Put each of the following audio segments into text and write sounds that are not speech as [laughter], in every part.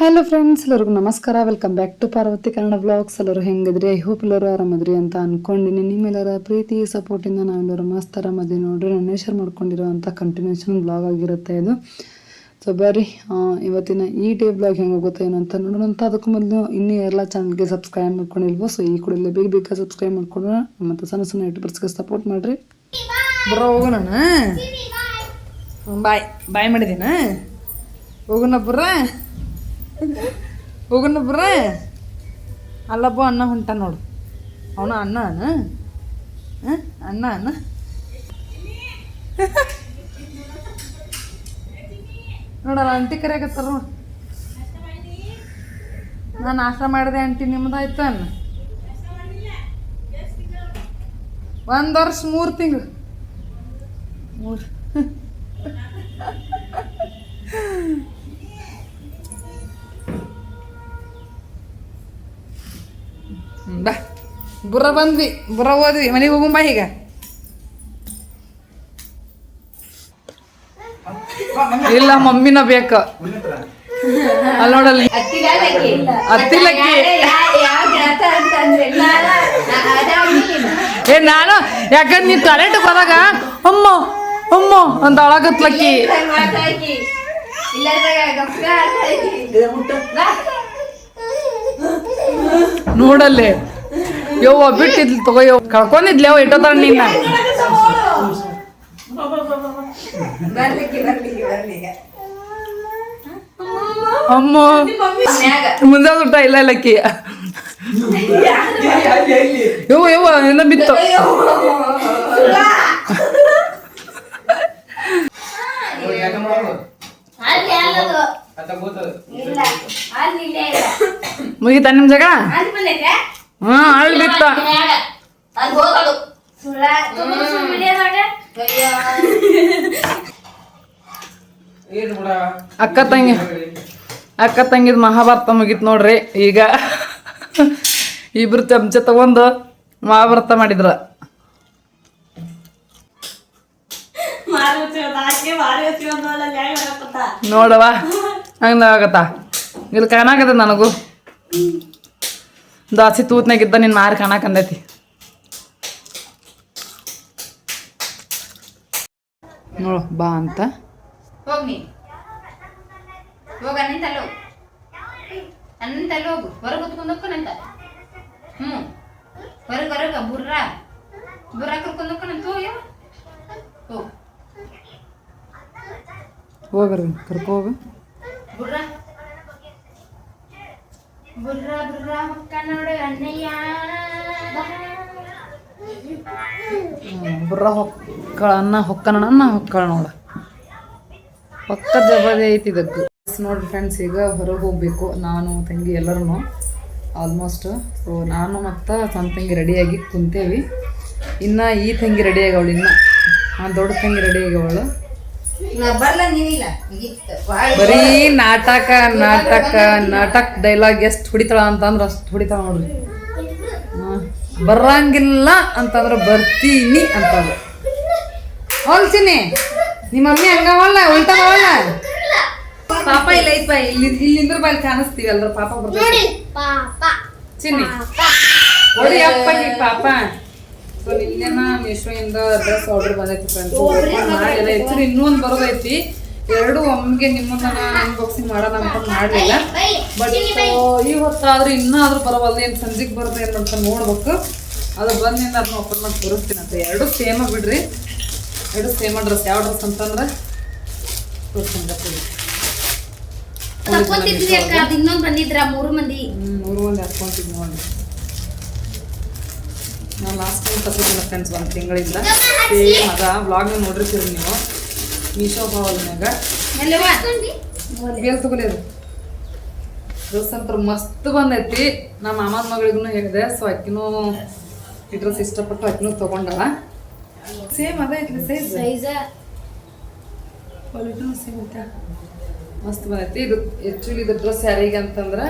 Hello friends ಎಲ್ಲರಿಗೂ ನಮಸ್ಕಾರ. Welcome back to Parvathi Kannada blogs ಎಲ್ಲರೂ ಹೆಂಗಿದ್ರಿ? ಐ ಹೋಪ್ ಎಲ್ಲರೂ ಆರಾಮದ್ರಿ ಅಂತ ಅನ್ಕೊಂಡಿನಿ. ನಿಮ್ಮೆಲ್ಲರ ಪ್ರೀತಿ ಸಪೋರ್ಟಿಂದ ನಾವೆಲ್ಲರೂ ಮಸ್ತ್ ಆರಾಮದಿ ನೋಡ್ರಿ. ನಾನು ಶೇರ್ ಮಾಡ್ಕೊಂಡಿರೋವಂಥ ಕಂಟಿನ್ಯೂಷನ್ ಬ್ಲಾಗ್ ಆಗಿರುತ್ತೆ ಇದು. ಸೊ ಬರ್ರಿ ಇವತ್ತಿನ ಈ ಡೇ ಬ್ಲಾಗ್ ಹೆಂಗೆ ಹೋಗುತ್ತೆ ಏನು ಅಂತ ನೋಡೋಣ. ಅದಕ್ಕೂ ಮೊದಲು ಇನ್ನೂ ಎಲ್ಲ ಚಾನಲ್ಗೆ ಸಬ್ಸ್ಕ್ರೈಬ್ ಮಾಡ್ಕೊಂಡಿಲ್ವೋ ಸೊ ಈ ಕೂಡಲೇ ಬೇಗ ಬೇಗ ಸಬ್ಸ್ಕ್ರೈಬ್ ಮಾಡ್ಕೊಂಡು ಮತ್ತು ಸಣ್ಣ ಸಣ್ಣ ಯೂಟ್ಯೂಬರ್ಸ್ಗೆ ಸಪೋರ್ಟ್ ಮಾಡಿರಿ. ಬರೋ ಹೋಗೋಣ ಬಾಯ್ ಬಾಯ್ ಮಾಡಿದ್ದೀನ? ಹೋಗೋಣ ಬರ್ರ? ಹೋಗೋಣ ಬರ್ರ ಅಲ್ಲಪ್ಪ ಅಣ್ಣ ಹೊಂಟ ನೋಡು. ಅವನ ಅಣ್ಣ ಅಣ್ಣ? ಅಣ್ಣ ನೋಡಲ್ಲ, ಆಂಟಿ ಕರೆಯಾಕತ್ತಾರ ನೋಡಿ. ನಾನು ನಾಷ್ಟ ಮಾಡಿದೆ ಆಂಟಿ ನಿಮ್ಮದಾಯ್ತು ಅನ್ನ ಒಂದು ವರ್ಷ ಮೂರು ತಿಂಗಳು. ಮೂರು ಬುರ್ರ ಬಂದ್ವಿ, ಬುರ ಹೋದ್ವಿ. ಮನೆಗೆ ಹೋಗುಂಬ ಈಗ. ಇಲ್ಲ, ಮಮ್ಮಿನ ಬೇಕು. ಅಲ್ಲಿ ನೋಡಲ್ಲಿ. ಹತ್ತಿಲಕ್ಕಿ ಏ, ನಾನು, ಯಾಕಂದ್ರೆ ನೀವು ಕರೆಂಟ್ ಬರಾಗ ಅಮ್ಮ ಅಮ್ಮ, ಅಂತ ಅಳಗತ್ಲಕ್ಕಿ ನೋಡಲ್ಲಿ. ಯವ್ವ ಬಿಟ್ಟಿದ್ಲು ತಗೋ ಯವ್ ಕಳ್ಕೊಂಡಿದ್ಲಿ ಅವ ಇಟ್ಟೋತಾರ ನಿನ್ನ. ಅಮ್ಮ. ಮುಂದೆ ಊಟ ಇಲ್ಲ ಇಲ್ಲಕ್ಕಿ ಯವ್ವ ಯವ್ವ ಎಲ್ಲ ಬಿತ್ತು. ಮುಗಿತ ನಿಮ್ ಜಗಳ? ಬಿತ್ತ ಅಕ್ಕ ತಂಗಿ. ಅಕ್ಕ ತಂಗಿದ ಮಹಾಭಾರತ ಮುಗೀತು ನೋಡ್ರಿ ಈಗ. ಇಬ್ರು ಚಮಚ ತಗೊಂಡು ಮಹಾಭಾರತ ಮಾಡಿದ್ರ. ನೋಡವಾ ಹಂಗ ಆಗತ್ತ? ಇಲ್ಲಿ ಕಾಣಾಕತ್ತ ನನಗೂ. ದಾಸಿ ತೂತ್ನಾಗಿದ್ದ ನಿನ್ ಮಾರು ಕಾಣಕಂದೈತಿ ನೋಡು ಬಾ ಅಂತ. ಬುರ್ರ. ಬುರ್ರ ಹೋಗ್ರಿ ಕರ್ಕೋ ಹೋಗು. ಬುರ್ರಾ. ಬುರ ಬುರ್ರ. ಹೊಕ್ಕ ನೋಡು ಬುರ್ರ ಹೊಕ್ಕಳ ಅನ್ನ ಹೊಕ್ಕನ ಅನ್ನ ಹೊಕ್ಕಳ ನೋಡ. ಹೊಕ್ಕ ಜಬದಿ ಐತಿ ಇದಕ್ಕೆ. ನೋಡ್ರಿ ಫ್ರೆಂಡ್ಸ್ ಈಗ ಹೊರಗೆ ಹೋಗ್ಬೇಕು. ನಾನು, ತಂಗಿ ಎಲ್ಲರೂ ಆಲ್ಮೋಸ್ಟ್ ಸೊ ನಾನು ಮತ್ತು ಸಣ್ಣ ತಂಗಿ ರೆಡಿಯಾಗಿ ಕುಂತೇವಿ. ಇನ್ನು ಈ ತಂಗಿ ರೆಡಿ ಇನ್ನು. ಆ ದೊಡ್ಡ ತಂಗಿ ರೆಡಿ ಬರೀ ನಾಟಕ ನಾಟಕ ನಾಟಕ ಡೈಲಾಗ್ ಎಷ್ಟು ಹೊಡಿತಾಳ ಅಂತಂದ್ರೆ ಅಷ್ಟು ಹೊಡಿತಾಳ ನೋಡ್ರಿ. ಬರಂಗಿಲ್ಲ ಅಂತಂದ್ರೆ ಬರ್ತೀನಿ ಅಂತಂದ್ರೆ ಹೋಲ್ಸಿನಿ. ನಿಮ್ಮ ಮಮ್ಮಿ ಹಂಗವಲ್ಲ ಉಲ್ಟವಲ್ಲ ಪಾಪ ಇಲ್ಲ ಐತ್ ಬಾ ಇಲ್ಲಿ ಇಲ್ಲಿಂದ್ರ ಬಾ ಇಲ್ಲಿ ಕಾಣಿಸ್ತೀವಿ ಅಲ್ರ ಪಾಪ ಬರ್ತೀವಿ ಚಿನ್ನಿ. ಅಪ್ಪ ಈ ಪಾಪ. ಸೊ ನಿನ್ನೆನ ಮೀಶೋಯಿಂದ ಡ್ರೆಸ್ ಆರ್ಡರ್ ಬಂದೈತಿ ಫ್ರೆಂಡ್ಸ್ ಆಕ್ಚುಲಿ ಇನ್ನೊಂದು ಬರೋದೈತಿ. ಎರಡು ಒಮ್ಮೆಗೆ ನಿಮ್ಮನ್ನ ಅನ್ಬಾಕ್ಸಿಂಗ್ ಮಾಡೋಣ ಅಂತ ಮಾಡಲಿಲ್ಲ. ಬಟ್ ಈ ಹೊತ್ತಾದ್ರೆ ಇನ್ನಾದ್ರೂ ಬರವಲ್ಲ ಏನು ಸಂಜೆಗೆ ಬರುತ್ತೆ ಏನು ಅಂತ ನೋಡ್ಬೇಕು. ಅದು ಬಂದಿಂದ ಅದನ್ನ ಓಪನ್ ಮಾಡಿ ತೋರಿಸ್ತೀನಿ ಅಂತ. ಎರಡು ಸೇಮ ಬಿಡ್ರಿ. ಎರಡು ಸೇಮ ಡ್ರೆಸ್ ಯಾವ ಡ್ರೆಸ್ ಅಂತಂದ್ರೆ? ತೋರಿಸ್ತೀನಿ ಇನ್ನೊಂದು ಬಂದಿದ್ರ? ಮೂರು ಮಂದಿ. ಮೂರು ಮಂದಿ ಒಂದು ಹಾಕ್ಕೊಂತಿದ್ ನೋಡಿ. ನಾನು ಲಾಸ್ಟ್ ಟೈಮ್ ತಗೊಂಡಿಲ್ಲ ಫ್ರೆಂಡ್ಸ್ ಒಂದು ತಿಂಗಳಿಂದ. ಸೇಮ್ ಅದ ವ್ಲಾಗ್ನ ನೋಡಿರ್ತೀರಿ ನೀವು? ಮೀಶೋ ಹಾಲ್ನಾಗ ಬೇಲ್ ತಗೊಳ್ಳಿ ಡ್ರೆಸ್ ಅಂತ ಮಸ್ತ್ ಬಂದೈತಿ. ನಮ್ಮ ಮಾಮನ ಮಗಳಿಗೂ ಹೇಳಿದೆ ಸೊ ಅಕ್ಕಿನೂ ಈ ಡ್ರೆಸ್ ಇಷ್ಟಪಟ್ಟು ಅಕ್ಕಿನೂ ತಗೊಂಡಳ ಸೇಮ್ ಅದ ಐತಿ ಸೈಜ್ ಸೈಜ ಕ್ವಾಲಿಟಿನೂ ಸೇಮ್ ಐತೆ. ಮಸ್ತ್ ಬಂದೈತಿ. ಇದು ಆ್ಯಕ್ಚುಲಿ ಇದು ಡ್ರೆಸ್ ಯಾರಿಗೆ ಅಂತಂದ್ರೆ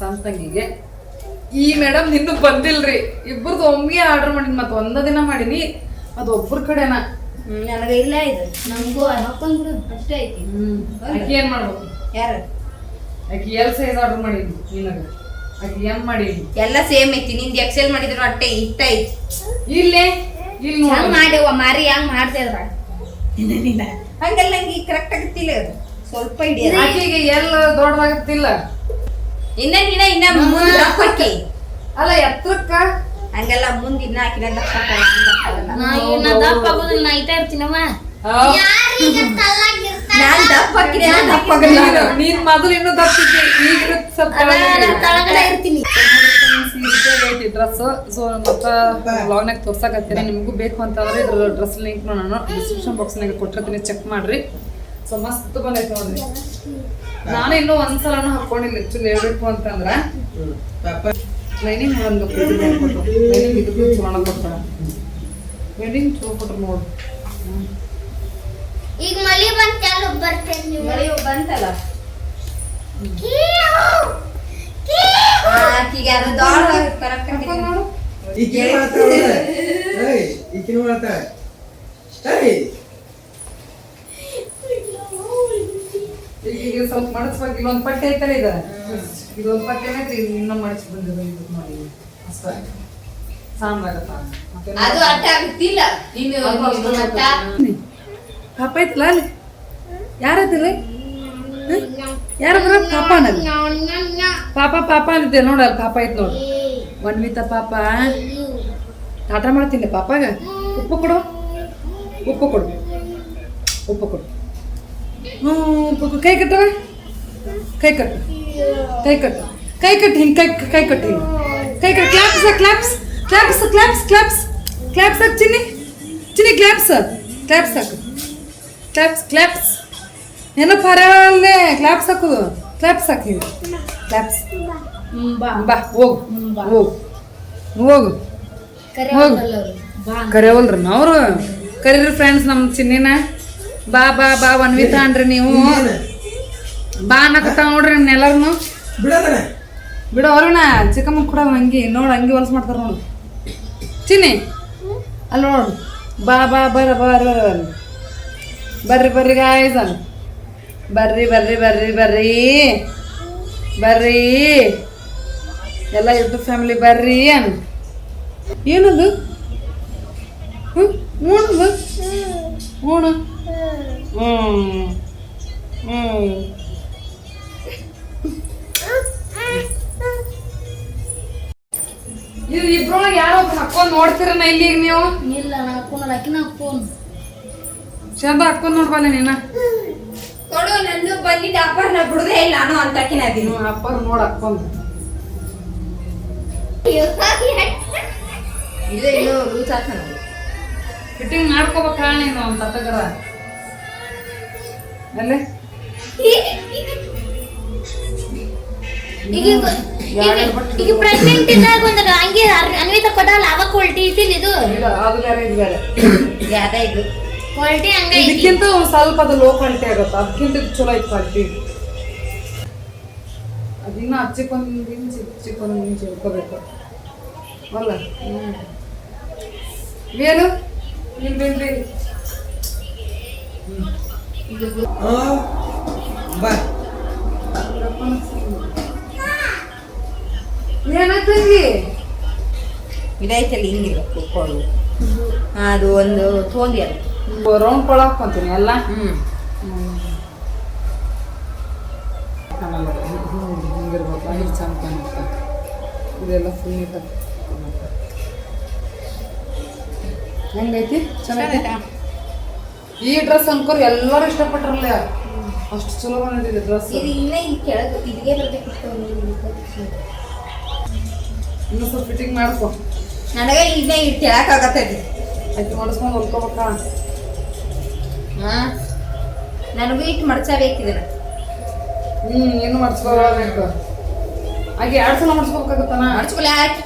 ಸಣ್ಣ ತಂಗಿಗೆ. ಈ ಮೇಡಮ್ ಇನ್ನೂ ಬಂದಿಲ್ರಿ. ಇಬ್ಬರದು ಒಮ್ಮೆ ಆರ್ಡರ್ ಮಾಡೀನಿ ಮತ್ತೆ ಒಂದ ದಿನ ಮಾಡೀನಿ. ಅದು ಒಬ್ಬರ ಕಡೆನ. ನನಗೆ ಇಲ್ಲ ಇದು. ನಮಗೂ ಹಾಕೊಂಡ್ರು ಅಷ್ಟೇ ಐತಿ. ಅಕ್ಕಿ ಏನ್ ಮಾಡ್ಬೇಕು? ಯಾರು? ಆಕಿ ಎಲ್ ಸೈಜ್ ಆರ್ಡರ್ ಮಾಡಿದ್ವಿ ನಿನಗೆ? ಆಕಿ ಎಂ ಮಾಡಿದ್ವಿ ಎಲ್ಲ ಸೇಮ್ ಐತಿ. ನಿಂದ ಎಕ್ಸೆಲ್ ಮಾಡಿದ್ರು ಅಟ್ಟೆ ಇಷ್ಟ ಐತಿ. ಇಲ್ಲೇ? ಇಲ್ಲಿ ಹಂಗ್ ನೋಡಿ ಮಾಡ್ಯವ ಮಾರಿ ಹಂಗ್ ಮಾಡ್ತಿದ್ರ ಹಂಗೆಲ್ಲ ನಂಗೆ ಕರೆಕ್ಟ್ ಆಗತ್ತಿಲ್ಲ ಅದು. ಸ್ವಲ್ಪ ಹಿಡಿಯ ಅಕ್ಕಿಗೆ ಎಲ್ ದೊಡ್ಡದಾಗತ್ತಿಲ್ಲ? ಇನ್ನ ಇನ್ನ ಇನ್ನ ಮುಂದ್ ದಪ್ಪ ಆಕಿ. ಅಲ್ಲ ಎತ್ತಕ್ಕ? ಹಂಗೆಲ್ಲ ಮುಂದೆ ಇನ್ನ ಹಾಕಿನ ದಪ್ಪ ಆ, ನಾನ್ ದಪ್ಪ ಹಾಕಿನ ದಪ್ಪ ಆಗಲ್ಲ. ನೀನು- ನೀನ್ ಮೊದಲು ಇನ್ನೂ ದಪ್ಪಿದ್ದೆ ಈಗ ಸ್ವಲ್ಪ ಇರ್ತೀನಿ. ಡ್ರೆಸ್ ಸೊ ಮತ್ತೆ ಬ್ಲಾಗ್ನಾಗ ತೋರ್ಸಕತ್ತೀನಿ ನಿಮಗೂ ಬೇಕು ಅಂತಂದ್ರೆ ಇದ್ರ ಡ್ರೆಸ್ ಲಿಂಕ್ ನಾನು ಡಿಸ್ಕ್ರಿಪ್ಷನ್ ಬಾಕ್ಸ್ನಾಗ ಕೊಟ್ಟಿರ್ತೀನಿ ಚೆಕ್ ಮಾಡ್ರಿ. ಸೊ ಮಸ್ತ್ ಬಂದೈತೆ ನೋಡ್ರಿ ನಾನು ಇನ್ನೂ ಒಂದ್ಸಲನೂ ಹಾಕೊಂಡಿಲ್ಲ ಹೆಚ್ಚು ಹೇಳ್ಬೇಕು ಅಂತಂದ್ರ. ಲೈನಿಂಗ್ ಒಂದು ಲೈನಿಂಗ್ ಇದಕ್ಕೂ ಚಲೋ ಕೊಡ್ತಾರ. ಲೈನಿಂಗ್ ಚಲೋ ಕೊಟ್ರು ನೋಡು. ಈಗ ಮಳಿ ಬಂತಲ್ಲ ಬರ್ತೇನೆ ನೀವು. ಮಳೆ ಬಂತಲ್ಲ. ಆಕಿಗೆ ಅದು ದೊಡ್ಡ ಕರೆಕ್ಟ್ ನೋಡು. ಮಾಡ್ತಾಳೆ ಮಾಡ್ತಾಳೆ ಏಯ್ ಈಗ ಸ್ವಲ್ಪ ಮಡಚ್ಬೇಕು ಇಲ್ಲೊಂದು ಪಟ್ಟೆ ಐತಲ್ಲ ಇದು ಇದೊಂದು ಪಟ್ಟೆ ಐತಿ ಇನ್ನೂ ಮಡಚಿ ಬಂದಿದೆ ಇದು ಮಾಡಿ. ಅಷ್ಟೇ. ಸಾಂಬಾಗತ್ತ ಅದು ಅಟ್ಟ ಆಗುತ್ತಿಲ್ಲ ನೀನು ಪಾಪ ಐತಲ್ಲ ಅಲ್ಲಿ? ಯಾರದ್ರ? ಪಾಪನಲ್ಲಿ? ಪಾಪ ಪಾಪ ಅಂದಿದ್ದೆ ನೋಡ ಅಲ್ಲಿ ಪಾಪ ಐತ್ ನೋಡು. ಒನ್ವಿತ ಪಾಪ. ಆಟ ಮಾಡ್ತೀನಿ ಪಾಪಾಗ. ಉಪ್ಪು ಕೊಡು. ಉಪ್ಪು ಕೊಡು. ಉಪ್ಪು ಕೊಡು. ಕೈ ಕಟ್ಟವ? ಕೈ ಕಟ್ಟು ಕೈ ಕಟ್ಟು ಕೈ ಕಟ್ಟು ಹಿಂಗೆ ಕೈ ಕೈ ಕಟ್ಟು ಹಿಂಗೆ. ಕೈ ಕಟ್ಟು claps claps claps claps claps claps ಹಾಕಿ ಚಿನ್ನಿ. ಚಿನ್ನಿ ಕ್ಲಾಪ್ಸ್ ಕ್ಲಾಪ್ಸ್ ಹಾಕು. ಕ್ಲಾಪ್ಸ್ ಕ್ಲಾಪ್ಸ್ ಏನೋ ಪರವಲ್ಲೇ ಕ್ಲಾಪ್ಸ್ ಹಾಕು ಕ್ಲಾಪ್ಸ್ ಹಾಕಿ ಕ್ಲಾಪ್ಸ್ ಬಾ ಹೋಗು. ಹೋಗು ಹೋಗು. ಹೋಗು. ಕರೆಯವಲ್ರಿ ಅವ್ರು. ಕರೀರಿ ಫ್ರೆಂಡ್ಸ್ ನಮ್ಮ ಚಿನ್ನಿನ. ಬಾ ಬಾ ಬಾ ಒನ್ವಿತ ಅನ್ರಿ ನೀವು. ಬಾ ಅನ್ನಕತ್ತ ನೋಡ್ರಿ ಎಲ್ಲಾರು ಬಿಡು ಅರುಣ ಚಿಕ್ಕಮ್ಮ ಕೂಡ ಹಂಗೆ. ನೋಡಿ ಹಂಗೆ ಹೊಲ್ಸ್ ಮಾಡ್ತಾರೆ ನೋಡು. ಚಿನ್ನಿ ಅಲ್ಲಿ ನೋಡು. ಬಾ ಬಾ ಬರ ಬರ ಬರ್ರಿ ಬರ್ರಿ ಗಾಯ್ಸ್ ಬರ್ರಿ ಬರ್ರಿ ಬರ್ರಿ ಬರ್ರಿ. ಬರ್ರಿ. ಎಲ್ಲ ಯೂಟ್ಯೂಬ್ ಫ್ಯಾಮಿಲಿ ಬರ್ರಿ ಅನ್ ಏನದು? ಹ್ಞೂ ಹ್ಞೂ ಹ್ಞೂ ಇದು ಇಬ್ರೊಳಗೆ ಯಾರೋ ಹಾಕೊಂಡ್ ನೋಡ್ತೀರನ ಇಲ್ಲಿಗೆ ನೀವು? ಇಲ್ಲ ನಾ ಹಾಕೊಂಡ್ ಹಾಕಿ ನಾ ಹಾಕೊಂಡ್ ಚಂದ ಹಾಕೊಂಡ್ ನೋಡ್ಬಲ್ಲ ನೀನ. ಕೊಡು ನಂದು ಬಂದಿದ್ದ ಅಪ್ಪರ್ ನಾ ಬಿಡುದೇ ಇಲ್ಲ ನಾನು ಅಂತಕಿನ ಅದೀನಿ ಅಪ್ಪರ್ ಅಪ್ಪ ನೋಡ್ ಹಾಕೊಂಡ್ ಇದೇ ಇನ್ನು ರೂಲ್ಸ್ ಆಗ್ತಾನ ಫಿಟ್ಟಿಂಗ್ ಮಾಡ್ಕೋಬೇಕಾ ನೀನು ಅಂತ ತಗರ ಅಲ್ಲೇ? ಈಗ ಪ್ರೆಗ್ನೆಂಟ್ ಇದ್ದಾಗ ಒಂದು ಹಂಗೆ ಅನ್ವಿತ ಕೊಡಲ್ಲ ಅವಾಗ ಕ್ವಾಲಿಟಿ ಇದಿಲ್ಲ ಇದು. ಇಲ್ಲ ಅದು ಬೇರೆ ಇದು? ಬೇರೆ [coughs] ಯಾದ ಇದು ಕ್ವಾಲಿಟಿ ಹಂಗೈತಿ ಇದಕ್ಕಿಂತ ಒಂದ್ ಸ್ವಲ್ಪ ಅದು ಲೋ ಕ್ವಾಲಿಟಿ ಆಗುತ್ತೆ. ಅದಕ್ಕಿಂತ ಇದು ಚಲೋ ಐತೆ ಕ್ವಾಲಿಟಿ ಅದಿನ್ನ ಹಚ್ಚಿಕೊಂದ್ ಇಂಚ್ ಚಿಕ್ಕೊಂದು ಇಂಚ್ ಇಟ್ಕೋಬೇಕು ಅಲ್ಲ? ಏನು? ಇಲ್ಲಿ ಬಿಡ್ರಿ. ಆ ಬಾ ಏನಾಯ್ತು ಹಿಂಗೆ ಇದೈತಲ್ಲ ಹಿಂಗಿರ್ಬೇಕು ಕೊಡು ಅದು ಒಂದು ತೊಂದಿ ಅದು. ರೌಂಡ್ ಕೊಳ ಹಾಕೊಂತೀನಿ ಎಲ್ಲ ಹ್ಮ್. ಹಿಂಗಿರ್ಬೇಕು. ಹಿಂಗೆ ಚಂದ ಕಾಣುತ್ತೆ ಇದೆಲ್ಲ ಫುಲ್ ನೀಟಾಗಿ ಹೆಂಗೈತಿ? ಚೆನ್ನಾಗೈತಿ. ಈ ಡ್ರೆಸ್ ಅನ್ಕೋರ್ ಎಲ್ಲರೂ ಇಷ್ಟಪಟ್ರಲ್ಲ. ಅಷ್ಟು ಚಲೋ ಬಂದಿದೆ ಡ್ರೆಸ್ ಇದು ಇನ್ನ ಇಲ್ಲಿ ಕೆಳಗೆ ಇದಿಗೆ ಬರ್ಬೇಕಿತ್ತು ಇನ್ನು ಸ್ವಲ್ಪ ಫಿಟ್ಟಿಂಗ್ ಮಾಡ್ಕೊ. ನನಗೆ ಇನ್ನೇ ಇಲ್ಲಿ ಕೆಳಕಾಗತ್ತೈತಿ ಆಯ್ತು ಮಾಡಿಸ್ಕೊಂಡು ಹೊಲ್ಕೋಬೇಕ? ಹಾ? ನನಗೂ ಇಟ್ಟು ಮಡ್ಚಬೇಕಿದನ ಹ್ಞೂ ಏನು ಮಾಡಿಸ್ಕೋಬೇಕು ಹಾಗೆ ಎರಡು ಸಲ ಮಾಡಿಸ್ಕೋಬೇಕಾಗತ್ತಾನ ಮಡ್ಚ್ಕೊಲ್ಲ ಹಾಕಿ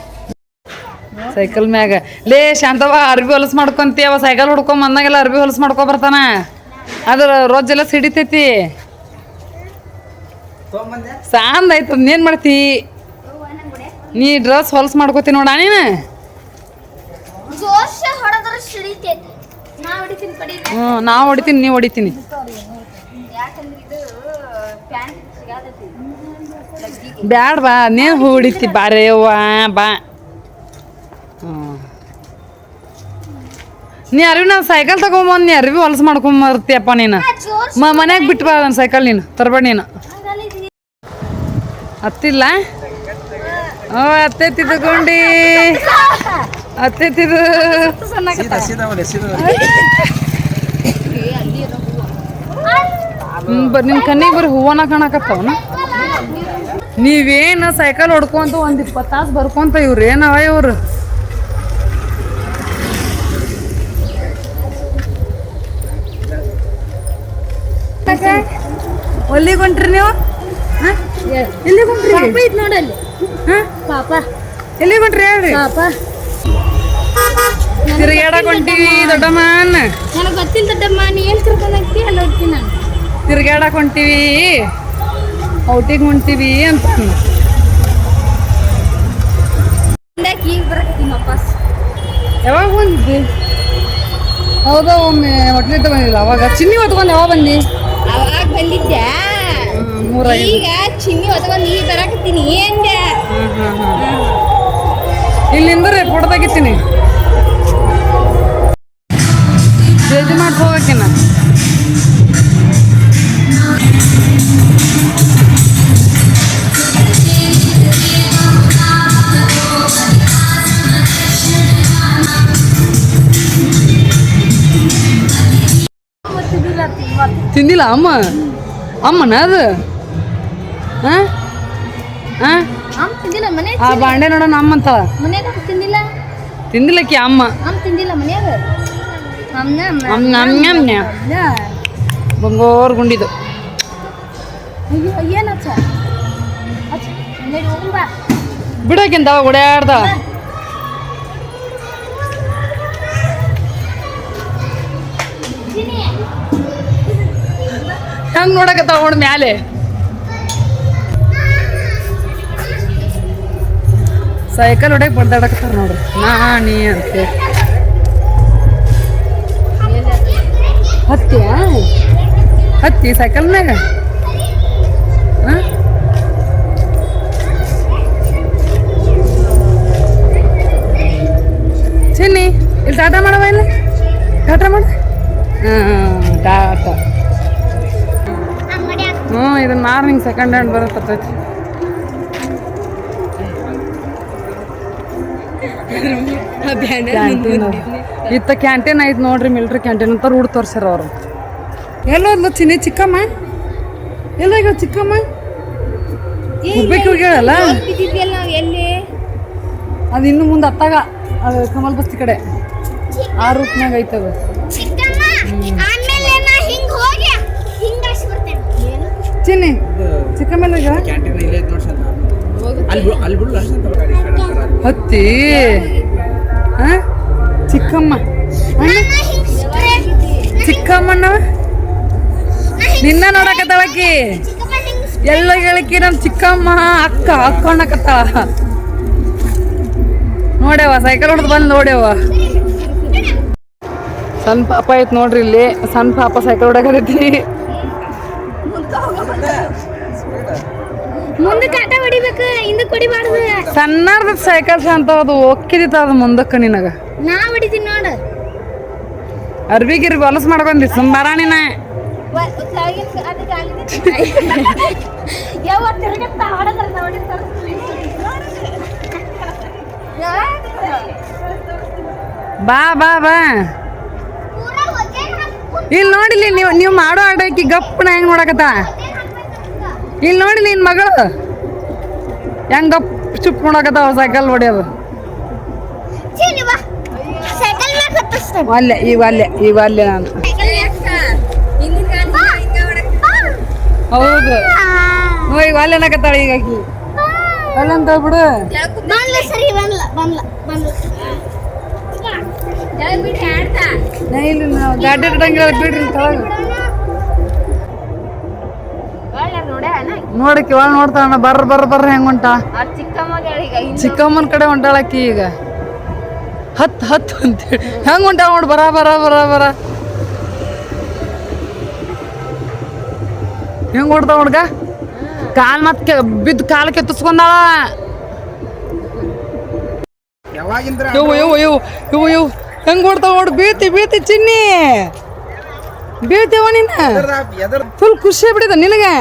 ಸೈಕಲ್ ಮ್ಯಾಗ. ಲೇ ಶಾಂತವ ಅರ್ಬಿ ಹೊಲಸು ಮಾಡ್ಕೊಂತೀವ ಸೈಕಲ್ ಹುಡ್ಕೊಂಡ್ ಬಂದಾಗೆಲ್ಲ ಅರ್ಬಿ ಹೊಲಸ್ ಮಾಡ್ಕೊ ಬರ್ತಾನ. ಅದ್ರ ರೋಜೆಲ್ಲ ಸಿಡಿತೈತಿ. ಸಾಂದ್ ಆಯ್ತು ಏನ್ ಮಾಡ್ತಿ? ನೀ ಡ್ರೆಸ್ ಹೊಲಸ್ ಮಾಡ್ಕೋತಿ ನೋಡ ನೀನು. ಹ್ಞೂ ನಾ ಹೊಡಿತೀನಿ ನೀ ಹೊಡಿತೀನಿ ಬ್ಯಾಡ ಬಾ ನೀನು ಹಿಡಿತಿ ಬಾ. ನೀ ಅರಿವಿ ನಾವು ಸೈಕಲ್ ತಗೊಂಬಂದ್ ನೀ ಅರಿವಿ ಹೊಲಸು ಮಾಡ್ಕೊಂಬರ್ತೀಯಪ್ಪ ನೀನು. ಮ ಮನ್ಯಾಗ ಬಿಟ್ಟು ಬಾ ನನ್ನ ಸೈಕಲ್ ನೀನು. ತರಬೇಡ ನೀನು. ಹತ್ತಿಲ್ಲ ಓ ಒಲೆ ಸೀದಾ ಹ್ಮ್, ಬ ನಿಮ್ಮ ಕಣ್ಣಿಗೆ ಬರೀ ಹೂವನ ಕಾಣಕತ್ತಾವನ? ನೀವೇನು ಸೈಕಲ್ ಹೊಡ್ಕೊಂತ ಒಂದು ಇಪ್ಪತ್ತು ತಾಸು ಬರ್ಕೊಂತ ಇವ್ರು ಏನವ ಇವ್ರು? ಒಲ್ಲಿಗೆ ಹೊಂಟ್ರಿ ನೀವು? ಎಲ್ಲಿಗೆ ಹೊಂಟ್ರಿ? ಐತ್ ನೋಡಲ್ಲಿ ಹಾಂ? ಪಾಪ. ಎಲ್ಲಿಗೆ ಹೊಂಟ್ರಿ ಹೇಳ್ರಿ? ಪಾಪ. ತಿರುಗಾಡಕ್ ಹೊಂಟಿವಿ ದೊಡ್ಡಮ್ಮನ್ ನನಗೆ ಗೊತ್ತಿಲ್ಲ ದೊಡ್ಡಮ್ಮ ನೀ ಎಲ್ಲಿ ಕರ್ಕೊಂಡು ಅಲ್ಲಿ ಹೋಗ್ತೀನಿ ನಾನು. ತಿರುಗಾಡಕ್ ಹೊಂಟಿವಿ. ಔಟಿಗೆ ಹೊಂಟಿವಿ ಅಂತ. ಈಗ ಬರ್ತೀನಿ ವಾಪಸ್. ಯಾವಾಗ ಬಂದಿದ್ದಿ ಹೌದಾ ಒಮ್ಮೆ ಹೊಟ್ಟೆ ಬಂದಿಲ್ಲ ಅವಾಗ ಚಿನ್ನಿ ಹೊತ್ಕೊಂಡು ಯಾವಾಗ ಬಂದಿ? ಅವಾಗ ಬಂದಿದ್ದೆ ಮೂರೈದು ಈಗ ಚಿನ್ನಿ ಹೊತ್ಕೊಂಡು ಈಗ ಬರಾಕತ್ತೀನಿ ಏನ್ದೆ ಇಲ್ಲಿಂದ ಫೋಟೋ ತೆಗಿತೀನಿ ಸೇಜ್ ಮಾಡಿ ಹೋಗಕ್ಕಿನ ತಿಂದಿಲ್ಲ ಅಮ್ಮ. ಅಮ್ಮನ ಅದು? ಹಾಂ ಹಾಂ ಅಮ್ಮ ತಿಂದಿಲ್ಲ ಮನೆ ಆ ಬಾಂಡೆ ನೋಡೋಣ ಅಮ್ಮ ಅಂತ. ಮನ್ಯಾಗ ತಿಂದಿಲ್ಲ? ತಿಂದಿಲ್ಲಕ್ಕಿ ಅಮ್ಮ. ಅಮ್ಮ ತಿಂದಿಲ್ಲ ಮನ್ಯಾಗ? ಅಮ್ಮ ಅಮ್ಮ. ಬಂಗೋರ್ ಗುಂಡಿದು. ಏನಚ್ಚ ಅಚ್ಚ? ನಡಿ ಬಾ ಬಿಡಕ್ಕಿಂತ ಓಡಾಡ್ದ? ಹೆಂಗ್ ನೋಡಕತ್ತಾವ ನೋಡ್ ಮ್ಯಾಲೆ? ಸೈಕಲ್ ಹೊಡೆಯಕ್ ಬಡ್ದಾಡಕತ್ತಾರ ನೋಡ್ರಿ. ನಾ ನೀ ಅಂತ ಹತ್ತಿಯ ಹತ್ತಿ ಸೈಕಲ್ನಾಗ ಹಾಂ ಚಿನ್ನಿ, ಇಲ್ಲಿ ಟಾಟಾ ಮಾಡವ ಇಲ್ಲ? ಟಾಟಾ ಮಾಡ. ಹಾಂ ಟಾಟಾ. ಹ್ಞೂ ಇದನ್ನ ಮಾರ್ನಿಂಗ್ ಸೆಕೆಂಡ್ ಹ್ಯಾಂಡ್ ಬರತ್ತೈತಿ ಕ್ಯಾಂಟೀನ್ ಇತ್ತ ಕ್ಯಾಂಟೀನ್ ಐತ್ ನೋಡ್ರಿ ಮಿಲ್ಟ್ರಿ ಕ್ಯಾಂಟೀನ್ ಅಂತ ರೂಡ್ ತೋರ್ಸ್ಯಾರ ಅವರು. ಎಲ್ಲೋದ್ಲು ಚಿನ್ನಿ ಚಿಕ್ಕಮ್ಮ? ಎಲ್ಲ ಚಿಕ್ಕಮ್ಮ? ಹುಬ್ಬೇಕ್ ಹೋಗ್ಯಾಳಲ್ಲ? ಅದು ಇನ್ನು ಮುಂದೆ ಅತ್ತಾಗ ಅದು ಕಮಲ್ ಬಸ್ತಿ ಕಡೆ. ಆ ರೂಟ್ನಾಗ ಐತದ ಆಮೇಲೆ ನಾ ಹಿಂಗ್ ಹೋಗಿ ಹಿಂಗ್ ಅಷ್ಟ್ ಬರ್ತೇನೆ ಚಿನ್ನಿ ನೋಡ್ಸಂತ ಅಲ್ಲಿ ಬಿಡು ಅಲ್ಲಿ ಬಿಡು ಹತ್ತಿ. ಚಿಕ್ಕಮ್ಮ. ಚಿಕ್ಕಮ್ಮನ ನಿನ್ನ ಅಕ್ಕಿ ಎಲ್ಲ ಹೇಳಕಿ ನಮ್ ಚಿಕ್ಕಮ್ಮ. ಅಕ್ಕ ಅಕ್ಕ ಅನ್ನಕತ್ತಾಳ. ನೋಡ್ಯವ ಸೈಕಲ್ ಹೊಡೆದು ಬಂದು ನೋಡ್ಯವ ಸಣ್ಣ ಪಾಪ ಐತ್ ನೋಡ್ರಿ ಇಲ್ಲಿ. ಸಣ್ಣ ಪಾಪ ಸೈಕಲ್ ಹೊಡಕತ್ತೈತಿ ಮುಂದೆ ಹಿಂದಕ್ಕೆ ಸಣ್ಣದ ಸೈಕಲ್ ಅಂತ ಅದು ಒಕ್ಕಿದಿತ್ತ ಅದು ಮುಂದಕ್ಕೆ ನಿನಗ. ನಾ ಹೊಡಿತೀನಿ ನೋಡು. ಅರ್ಬಿ ಗಿರ್ಬಿ ಹೊಲಸ್ ಮಾಡ್ಕೊಂಡಿ ಸುಂಬಾರಾಣಿನ ಬಾ ಬಾ ಬಾ. ಇಲ್ಲಿ ನೋಡಿಲಿ ನೀವು ನೀವು ಮಾಡೋ ಆಡೋಕಿ ಗಪ್ಪನ ಹೆಂಗ್ ನೋಡಕತ್ತ ಇಲ್ಲಿ ನೋಡಿ ನಿನ್ ಮಗಳು. ಹೆಂಗ್ ಚುಪ್ ನೋಡಕತ್ತಾವ ಸೈಕಲ್ ಹೊಡಿಯೋದು ಅಲ್ಲೇ ಈಗ ಅಲ್ಲೇ ಈಗ ಅಲ್ಲೇ ನಾನು. ಹೌದು. ಓ ಈಗ ಅಲ್ಲೇ ಅನ್ನಕತ್ತಾಳ ಈಗ ಆಕಿ. ಅಲ್ಲಂತ ಬಿಡು ಇಲ್ಲ ನಾವು ಗಾಡಿ ಇಡಂಗಿಲ್ಲ ಬಿಡ್ರಿ ಕೆಳಗೆ ನೋಡಕ್ಕೆ ಒಳ ನೋಡ್ತಾಳ ಬರ್ರ ಬರ್ರ ಬರ್ರ ಹೆಂಗ್ ಹೊಂಟಾ ಚಿಕ್ಕಮ್ಮನ ಕಡೆ ಹೊಂಟಾಳಕ್ಕಿ ಈಗ. ಹತ್ ಹತ್ ಅಂತೇಳಿ ಹೆಂಗ್ ಹೊಂಟಾಳ ನೋಡ್ ಬರ ಬರ ಬರ ಬರ. ಹೆಂಗ್ ಹೊಡ್ತಾವ ಹುಡ್ಗ ಕಾಲ್ ಮತ್ ಬಿದ್ದು ಕಾಲ ಕೆತ್ತಿಸ್ಕೊಂಡಾಳ. ಇವು ಇವು ಇವು ಇವು ಇವು ಹೆಂಗ್ ಓಡ್ತಾವ ಬೀತಿ ಬೀಳ್ತಿ ಬೀಳ್ತಿ ಚಿನ್ನಿ. ಬೀಳ್ತೀವ ನೀನು? ಫುಲ್ ಖುಷಿ ಬಿಡಿದ ನಿನಗೆ?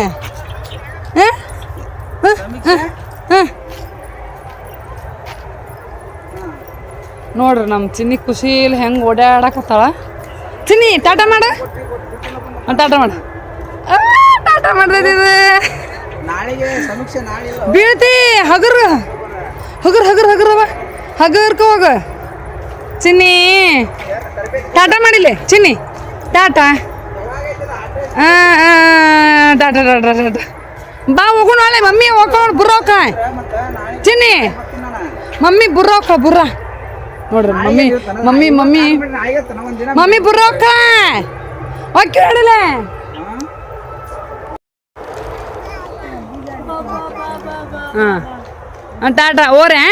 ನೋಡ್ರಿ ನಮ್ಮ ಚಿನ್ನಿ ಖುಷಿಲಿ ಹೆಂಗೆ ಓಡಾಡಕತ್ತಾಳ. ಚಿನ್ನಿ ಟಾಟಾ ಮಾಡ. ಟಾಟಾ ಮಾಡ. ಆ, ಟಾಟಾ ಮಾಡ್ದ. ಬೀಳ್ತಿ ಹಗರ್. ಹಗರ್ ಹಗರ್ ಹಗರವ ಹಗರ್ಕ ಹೋಗ. ಚಿನ್ನಿ. ಟಾಟಾ ಮಾಡಿಲ್ಲ ಚಿನ್ನಿ. ಟಾಟಾ. ಹಾಂ ಟಾಟಾ ಟಾಟಾ ಟಾಟಾ. ಬಾ ಹೋಗೋಣ ಮಮ್ಮಿ ಹೋಗೋಣ ಮತ್ತ ಚಿನ್ನಿ. ಮಮ್ಮಿ ಬುರ್ರೋಕ ಬುರ್ರ. ನೋಡ್ರಿ ಮಮ್ಮಿ ಮಮ್ಮಿ ಮಮ್ಮಿ. ಮಮ್ಮಿ ಬುರ್ರೋಕ ಓಕೆ ನೋಡಿಲ್ಲ ಹಾಂ. ಟಾಟಾ ಓರೆ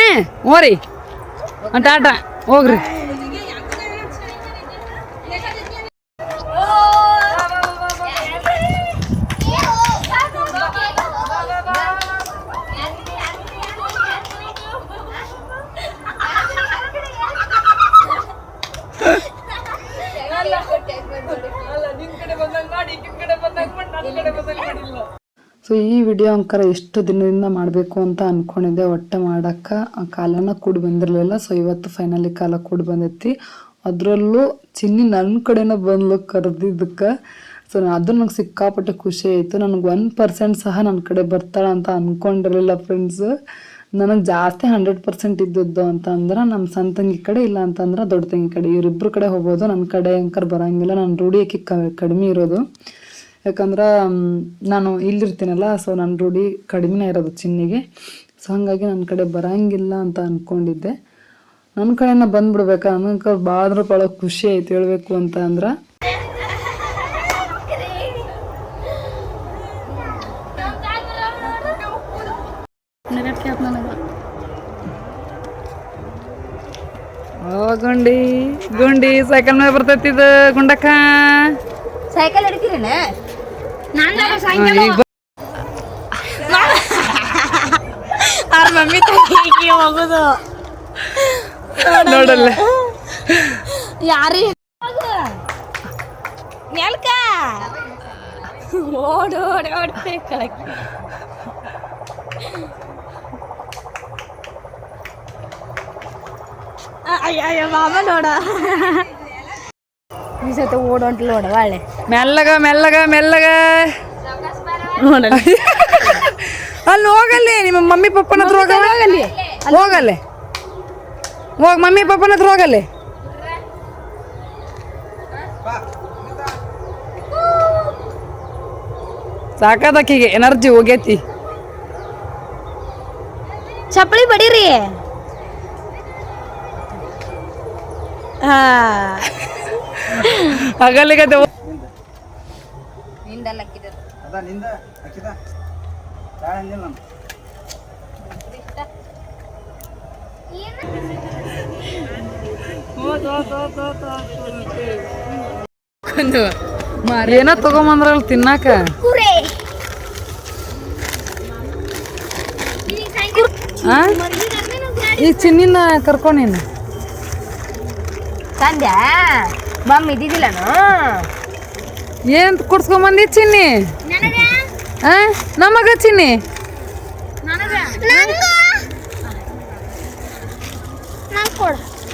ಓರಿ. ಟಾಟಾ ಹೋಗ್ರಿ. ಸೊ ಈ ವಿಡಿಯೋ ಅಂಕರ ಎಷ್ಟು ದಿನದಿಂದ ಮಾಡಬೇಕು ಅಂತ ಅಂದ್ಕೊಂಡಿದ್ದೆ ಒಟ್ಟೆ ಮಾಡಕ್ಕೆ ಕಾಲನ ಕೂಡಿ ಬಂದಿರಲಿಲ್ಲ. ಸೊ ಇವತ್ತು ಫೈನಲಿ ಕಾಲ ಕೂಡಿ ಬಂದೈತಿ. ಅದರಲ್ಲೂ ಚಿನ್ನಿ ನನ್ನ ಕಡೆನ ಬಂದ್ಲು ಕರೆದಿದ್ದಕ್ಕೆ. ಸೊ ಅದು ನಂಗೆ ಸಿಕ್ಕಾಪಟ್ಟೆ ಖುಷಿ ಆಯಿತು. ನನಗೆ ಒನ್ ಪರ್ಸೆಂಟ್ ಸಹ ನನ್ನ ಕಡೆ ಬರ್ತಾಳೆ ಅಂತ ಅಂದ್ಕೊಂಡಿರಲಿಲ್ಲ ಫ್ರೆಂಡ್ಸ್ ನನಗೆ ಜಾಸ್ತಿ ಹಂಡ್ರೆಡ್ ಪರ್ಸೆಂಟ್ ಇದ್ದದ್ದು ಅಂತ ಅಂದ್ರೆ ನಮ್ಮ ಸಣ್ಣ ತಂಗಿ ಕಡೆ ಇಲ್ಲ ಅಂತಂದ್ರೆ ದೊಡ್ಡ ತಂಗಿ ಕಡೆ. ಇವರಿಬ್ಬರ ಕಡೆ ಹೋಗ್ಬೋದು. ನನ್ನ ಕಡೆ ಅಂಕರ್ ಬರೋಂಗಿಲ್ಲ. ನಾನು ರೂಢಿಯಕ್ಕೆ ಕಡಿಮೆ ಇರೋದು. ಯಾಕಂದ್ರೆ ನಾನು ಇಲ್ಲಿರ್ತೀನಲ್ಲ ಸೊ ನನ್ನ ರೂಢಿ ಕಡಿಮೆನೇ ಇರೋದು ಚಿನ್ನಿಗೆ. ಸೊ ಹಾಗಾಗಿ ನನ್ನ ಕಡೆ ಬರಂಗಿಲ್ಲ ಅಂತ ಅಂದ್ಕೊಂಡಿದ್ದೆ ನನ್ನ ಕಡೆನ ಬಂದ್ಬಿಡ್ಬೇಕಾ? ನನಗೆ ಭಾಳ ಭಾಳ ಖುಷಿ ಆಯ್ತು ಹೇಳಬೇಕು ಅಂತ ಅಂದ್ರೆ. ಗುಂಡಿ ಗುಂಡಿ ಸೈಕಲ್ ಮೇಲೆ ಬರ್ತೈತಿ ಇದು ಗುಂಡಕ್ಕ. ಸೈಕಲ್ ಹಿಡ್ತೀರೇನ? ಅವ್ರ ಮಮ್ಮಿ ತಂಗಿ ಹೋಗುದು. ನೋಡಲ್ಲ. ಯಾರು? ನೆಲ್ಕ. ಓಡ್ ಓಡ್ ಓಡ್ಬೇಕಳಕ್ಕೆ ಅಯ್ಯ ಅಯ್ಯ ಮಾಮ ನೋಡ. ಈ ಸತ ಓಡೋಂಟ್ಲು ಹೊಂಟ್ಲು ನೋಡ ಒಳ್ಳೆ ಮೆಲ್ಲಗ ಮೆಲ್ಲಗ ಮೆಲ್ಲಗ. ನೋಡಲ್ಲ. ಅಲ್ಲಿ ಹೋಗಲ್ಲಿ ನಿಮ್ಮ ಮಮ್ಮಿ ಪಪ್ಪನ ಹತ್ರ ಹೋಗಲ್ಲಿ. ಹೋಗಲ್ಲಿ. ಹೋಗ್ ಮಮ್ಮಿ ಪಪ್ಪನ ಹತ್ರ ಹೋಗಲ್ಲಿ. ಸಾಕಾದಕ್ಕಿಗೆ ಎನರ್ಜಿ ಹೋಗೈತಿ. ಚಪ್ಪಳಿ ಬಡೀರಿ. ಹಾ. ಹಗಲಿಗತ್ತೆ ನಿಂದಲ್ಲ ಹಾಕಿದ್ರು ಅದ ನಿಂದ ಅಕ್ಕಿದ ಬ್ಯಾಡ ಅಂದಿಲ್ಲ ನಾನು ಏನೋ ತಗೊಂಬಂದ್ರಲ್ಲ ತಿನ್ನಾಕ? ಈ ಚಿನ್ನಿನ ಕರ್ಕೊಂಡಿನ ಸಂಧ್ಯಾ ಮಮ್ಮಿ ಇದ್ದಿದ್ದಿಲ್ಲನು ಏನ್ ಕೊಡ್ಸ್ಕೊಂಬಂದಿ ಚಿನ್ನಿ? ಆ? ನಮಗ ಚಿನ್ನಿ?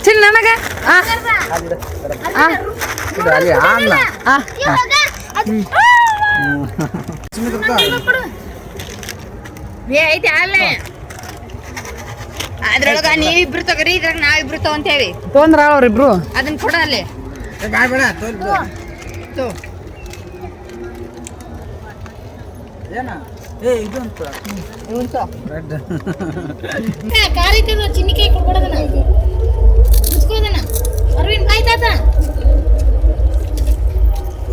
ಚಿನ್ನಿ ನನಗ? ಇಬ್ರು ಐತಿ ಅಲ್ಲೇ. ಅದ್ರೊಳಗ ನೀವಿಬ್ರು ತಗೋರಿ ಇದ್ರಾಗ ನಾವಿಬ್ರು ತಗೊಂತೇವಿ. ತೊಂದ್ರ ಅವ್ರಿಬ್ರು ಅದನ್ನ ಕೊಡ ಅಲ್ಲಿ. ಬೇಡ ಏ ಇದು ಅಂತ ರೆಡ್ ಚಿನ್ನಿಕಾಯಿ ಕೊಡ್ಕೊಡದನ ಮುಚ್ಕೋದನ ಅರವಿಂದ್ ಕಾಯ್ ತಾತ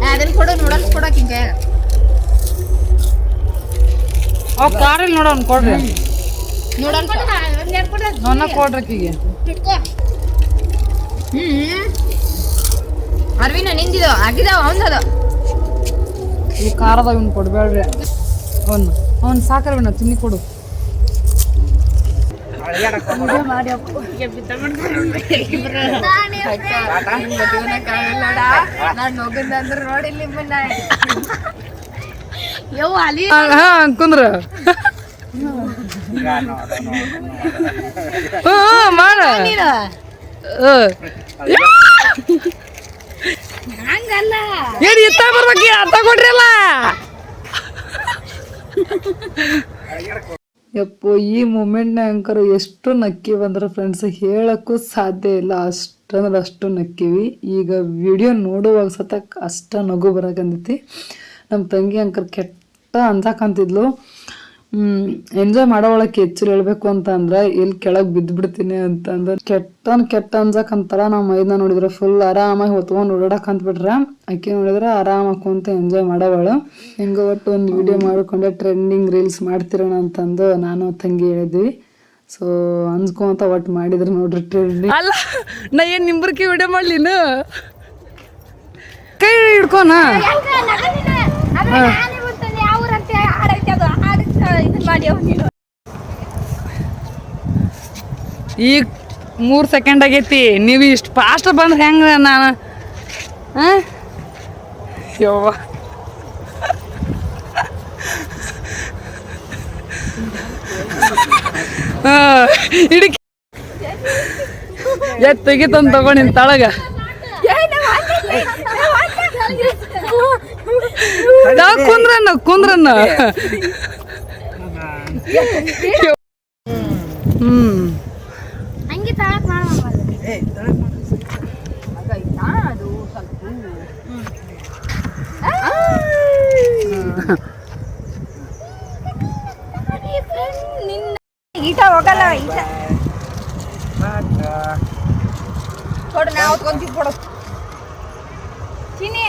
ಅದನ್ನ ಕೊಡು ನೋಡಲ್ ಕೊಡಕ್ ಹಿಂಗ. ಅವ್ ಕಾರಲ್ಲಿ ನೋಡೋನ್ ಕೊಡ್ರಿ. ನೋಡಲ್ ಒಂದೆರಡು ಕೊಡ. ನನ್ನ ಕೊಡ್ರಿ ಆಕಿಗೆ ಇಟ್ಕೋ ಹ್ಮ್. ಅರ್ವಿನ ನಿಂದಿದ? ಆಗಿದಾವ ಅವಂದದ ಈ ಖಾರದಾಗ ಇವ್ನು ಕೊಡ್ಬೇಡ್ರಿ. ಒಂದು. ಅವ್ನು ಸಾಕರ್ಬೇಡ ತಿನ್ನಿ ಕೊಡು. ಕುಂದ್ರ. ಮಾಡ ಹಂಗಲ್ಲ. ಏನು ಇತ್ತ ಬರ್ಬೇಕು ಅರ್ಥ ಕೊಡ್ರಲ್ಲ ಯಪ್ಪೋ, ಈ ಮೂಮೆಂಟ್ನ ಅಂಕರ್ ಎಷ್ಟು ನಕ್ಕಿ ಬಂದ್ರೆ ಫ್ರೆಂಡ್ಸ್ ಹೇಳಕ್ಕೂ ಸಾಧ್ಯ ಇಲ್ಲ. ಅಷ್ಟಂದ್ರೆ ಅಷ್ಟು ನಕ್ಕಿವಿ. ಈಗ ವಿಡಿಯೋ ನೋಡುವಾಗ ಸತ ಅಷ್ಟ ನಗು ಬರಕಂದೈತಿ ನಮ್ಮ ತಂಗಿ ಅಂಕರ್ ಕೆಟ್ಟ ಅನ್ಸಕಂತಿದ್ಲು ಎಂಜಾಯ್ ಮಾಡೋಳಕ್ಕೆ ಹೆಚ್ಚು ಹೇಳ್ಬೇಕು ಅಂತ ಅಂದ್ರೆ ಎಲ್ಲಿ ಕೆಳಗೆ ಬಿದ್ದ್ಬಿಡ್ತೀನಿ ಅಂತಂದ್ರೆ ಕೆಟ್ಟನ್ ಕೆಟ್ಟ ಅನ್ಸಕಂತಾರ ನಾವು ಮೈದಾನ ನೋಡಿದ್ರೆ ಫುಲ್ ಆರಾಮಾಗಿ ಹೊತ್ಕೊಂಡು ಓಡಾಡಕ್ ಅಂತ್ಬಿಟ್ರೆ ಅಕ್ಕಿ ನೋಡಿದ್ರೆ ಆರಾಮಾಗಿ ಕುಂತ ಎಂಜಾಯ್ ಮಾಡೋವಳು ಹೆಂಗ ಒಟ್ಟು ಒಂದು ವಿಡಿಯೋ ಮಾಡ್ಕೊಂಡೆ ಟ್ರೆಂಡಿಂಗ್ ರೀಲ್ಸ್ ಮಾಡ್ತಿರೋಣ ಅಂತಂದು ನಾನು ತಂಗಿ ಹೇಳಿದ್ವಿ ಸೊ ಅನ್ಸ್ಕೊಂತ ಒಟ್ಟು ಮಾಡಿದ್ರೆ ನೋಡ್ರಿ ಟ್ರೆಂಡಿಂಗ್ ಅಲ್ಲ ನಾ ಏನು ನಿಂಬರ್ಕಿ ವಿಡಿಯೋ ಮಾಡ್ಲಿನ ಕೈ ಹಿಡ್ಕೋನ ಯಾವ್ರಂತೆ ಹಾಡೈತೆ ಅದು ಹಾಡು ಇದನ್ನ ಮಾಡಿ ನೀನು ಈಗ ಮೂರು ಸೆಕೆಂಡ್ ಆಗೈತಿ. ನೀವು ಇಷ್ಟು ಫಾಸ್ಟ್ ಬಂದ್ರೆ ಹೆಂಗೆ ನಾನು? ಹಾಂ ಯವ್ವ. ಹಿಡಿಕ್. ಎತ್ ತಗೊಂಡಿನ ತಗೊಂಡು ತಳಗ. ಕುಂದ್ರನ್ನ ಕುಂದ್ರನ್ನ ಹ್ಮ್. ಈಟ ಹೋಗಲ್ಲ ಈಟ ಕೊಡು ನಾವು ಹೊತ್ಕೊಂತೀವಿ ಕೊಡು ಚಿನಿ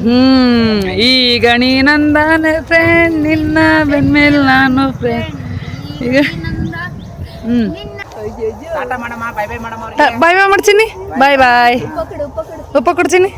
ಹ್ಮ್, ಈಗ ನೀನಂದಾನೆ ಫ್ರೆಂಡ್ ನಿನ್ನ ಬೆನ್ಮೇಲೆ ನಾನು ಫ್ರೆಂಡ್ ಈಗ ಹ್ಮ್. ಟಾಟಾ ಮಾಡಮ್ಮ ಬೈ ಬೈ ಮಾಡಮ್ಮ ಅವ್ರಿಗೆ ಬಾಯ್ ಬಾಯ್ ಮಾಡ್ತೀನಿ ಬಾಯ್ ಬಾಯ್ ಉಪ್ಪ ಕೊಡ್ತೀನಿ